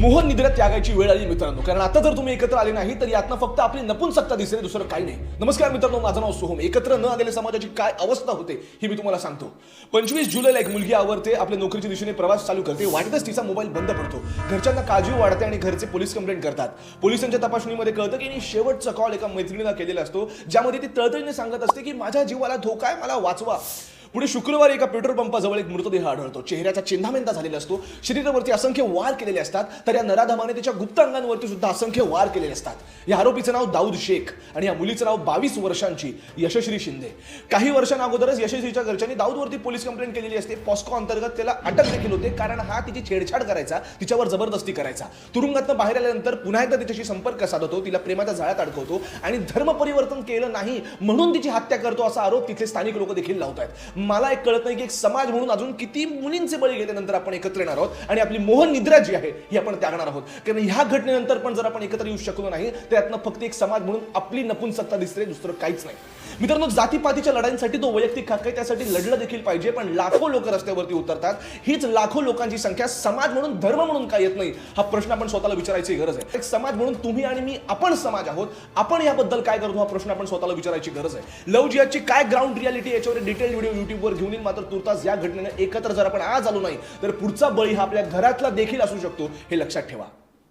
मोहन निद्रा त्यागायची वेळ आली मित्रांनो. कारण आता जर तुम्ही एकत्र आले नाही तर यातनं फक्त आपली नपुंसकता दिसेल दुसरं काही नाही. नमस्कार मित्रांनो माझं नाव सोहम. एकत्र न आलेल्या समाजाची काय अवस्था होते हे मी तुम्हाला सांगतो. पंचवीस जुलैला एक मुलगी आवरते आपल्या नोकरीच्या दिशेने प्रवास चालू करते. वाटतच तिचा मोबाईल बंद पडतो. घरच्यांना काळजी वाढते आणि घरचे पोलीस कंप्लेंट करतात. पोलिसांच्या तपासणीमध्ये कळतं की हिने शेवटचा कॉल एका मैत्रिणीला केलेला असतो ज्यामध्ये ती तळतळीने सांगत असते की माझ्या जीवाला धोका आहे मला वाचवा. पुढे शुक्रवारी एका पेट्रोल पंपाजवळ एक मृतदेह आढळतो. चेहऱ्याचा चिन्हामेंदा झालेला असतो. शरीरावरती असंख्य वार केलेले असतात तर या नराधमाने त्याच्या गुप्त अंगांवरती सुद्धा असंख्य वार केलेले असतात. या आरोपीचं नाव दाऊद शेख आणि या मुलीचं नाव बावीस वर्षांची यशश्री शिंदे. काही वर्षांअगोदरच यशस्वीच्या घरच्यांनी दाऊदवरती पोलीस कंप्लेंट केलेली असते. पॉस्को अंतर्गत त्याला अटक देखील होते कारण हा तिची छेडछाड करायचा तिच्यावर जबरदस्ती करायचा. तुरुंगातनं बाहेर आल्यानंतर पुन्हा एकदा तिच्याशी संपर्क साधतो तिला प्रेमाच्या जाळ्यात अडकवतो आणि धर्म परिवर्तन केलं नाही म्हणून तिची हत्या करतो असा आरोप तिथले स्थानिक लोक देखील लावत आहेत मला एक कळत नाही की एक समाज म्हणून अजून किती मुलींचे बळी गेल्यानंतर आपण एकत्र येणार आहोत आणि आपली मोहन निद्रा जी आहे ही आपण त्यागणार आहोत. कारण ह्या घटनेनंतर पण जर आपण एकत्र येऊ शकलो नाही तर यातनं फक्त एक समाज म्हणून आपली नपुंसकता दिसते दुसरं काहीच नाही. मित्रांनो जातीपातीच्या लढाईंसाठी तो वैयक्तिक हक्क आहे त्यासाठी लढलं देखील पाहिजे पण लाखो लोक रस्त्यावरती उतरतात. हीच लाखो लोकांची संख्या समाज म्हणून धर्म म्हणून काय येत नाही हा प्रश्न आपण स्वतःला विचारायची गरज आहे. एक समाज म्हणून तुम्ही आणि मी आपण समाज आहोत आपण याबद्दल काय करतो हा प्रश्न आपण स्वतःला विचारायची गरज आहे. लव जियाची काय ग्राउंड रियालिटी याच्यावर डिटेल व्हिडिओ युट्यूबवर घेऊन येईल मात्र तुर्तास या घटनेनं एकत्र जर आपण आज आलो नाही तर पुढचा बळी हा आपल्या घरातला देखील असू शकतो हे लक्षात ठेवा.